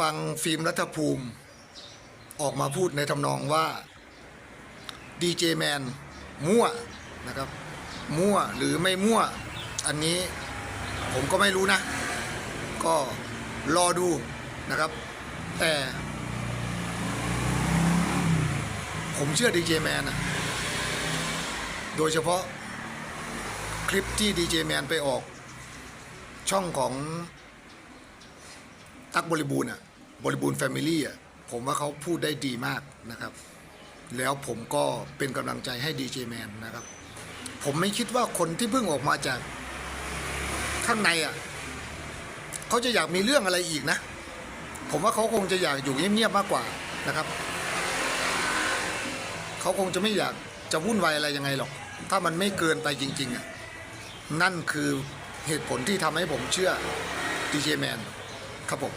ฟังฟิล์มรัฐภูมิ ออกมาพูดในทำนองว่าดีเจแมนมั่วนะครับ มั่วหรือไม่มั่ว อันนี้ผมก็ไม่รู้นะ ก็รอดูนะครับ แต่ผมเชื่อดีเจแมนนะโดยเฉพาะคลิปที่ดีเจแมนไปออกช่องของ ตักบริบูรณ์อะบริบูรณ์แฟมิลี่อะผมว่าเขาพูดได้ดีมากนะครับ แล้วผมก็เป็นกำลังใจให้ดีเจแมนนะครับ ผมไม่คิดว่าคนที่เพิ่งออกมาจากข้างในอะเขาจะอยากมีเรื่องอะไรอีกนะ ผมว่าเขาคงจะอยากอยู่เงียบๆมากกว่านะครับเขาคงจะไม่อยากจะวุ่นวายอะไรยังไงหรอก ถ้ามันไม่เกินไปจริง ๆอะนั่นคือเหตุผลที่ทำให้ผมเชื่อดีเจแมนครับผม